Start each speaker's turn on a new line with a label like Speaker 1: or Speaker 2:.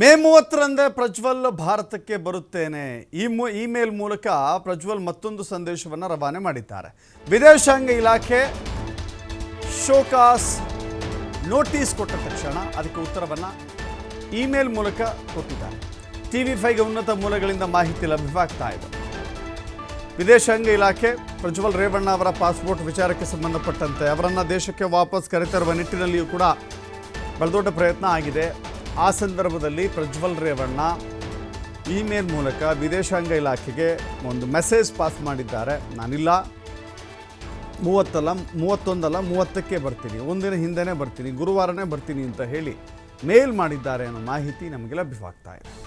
Speaker 1: ಮೇ ಮೂವತ್ತರಂದೇ ಪ್ರಜ್ವಲ್ ಭಾರತಕ್ಕೆ ಬರುತ್ತೇನೆ. ಈ ಮು, ಇಮೇಲ್ ಮೂಲಕ ಪ್ರಜ್ವಲ್ ಮತ್ತೊಂದು ಸಂದೇಶವನ್ನು ರವಾನೆ ಮಾಡಿದ್ದಾರೆ. ವಿದೇಶಾಂಗ ಇಲಾಖೆ ಶೋಕಾಸ್ ನೋಟಿಸ್ ಕೊಟ್ಟ ತಕ್ಷಣ ಅದಕ್ಕೆ ಉತ್ತರವನ್ನು ಇಮೇಲ್ ಮೂಲಕ ಕೊಟ್ಟಿದ್ದಾರೆ. ಟಿ ವಿ ಫೈಗೆ ಉನ್ನತ ಮೂಲಗಳಿಂದ ಮಾಹಿತಿ ಲಭ್ಯವಾಗ್ತಾ ಇದೆ. ವಿದೇಶಾಂಗ ಇಲಾಖೆ ಪ್ರಜ್ವಲ್ ರೇವಣ್ಣ ಅವರ ಪಾಸ್ಪೋರ್ಟ್ ವಿಚಾರಕ್ಕೆ ಸಂಬಂಧಪಟ್ಟಂತೆ ಅವರನ್ನು ದೇಶಕ್ಕೆ ವಾಪಸ್ ಕರೆತರುವ ನಿಟ್ಟಿನಲ್ಲಿಯೂ ಕೂಡ ಬಲದೊಡ್ಡ ಪ್ರಯತ್ನ ಆಗಿದೆ. ಆ ಸಂದರ್ಭದಲ್ಲಿ ಪ್ರಜ್ವಲ್ ರೇವಣ್ಣ ಇಮೇಲ್ ಮೂಲಕ ವಿದೇಶಾಂಗ ಇಲಾಖೆಗೆ ಒಂದು ಮೆಸೇಜ್ ಪಾಸ್ ಮಾಡಿದ್ದಾರೆ. ನಾನಿಲ್ಲ. ಮೂವತ್ತಲ್ಲ, ಮೂವತ್ತೊಂದಲ್ಲ, ಮೂವತ್ತಕ್ಕೆ ಬರ್ತೀನಿ. ಒಂದಿನ ಹಿಂದೆನೇ ಬರ್ತೀನಿ. ಗುರುವಾರನೇ ಬರ್ತೀನಿ ಅಂತ ಹೇಳಿ ಮೇಲ್ ಮಾಡಿದ್ದಾರೆ ಅನ್ನೋ ಮಾಹಿತಿ ನಮಗೆ ಲಭ್ಯವಾಗ್ತಾ ಇದೆ.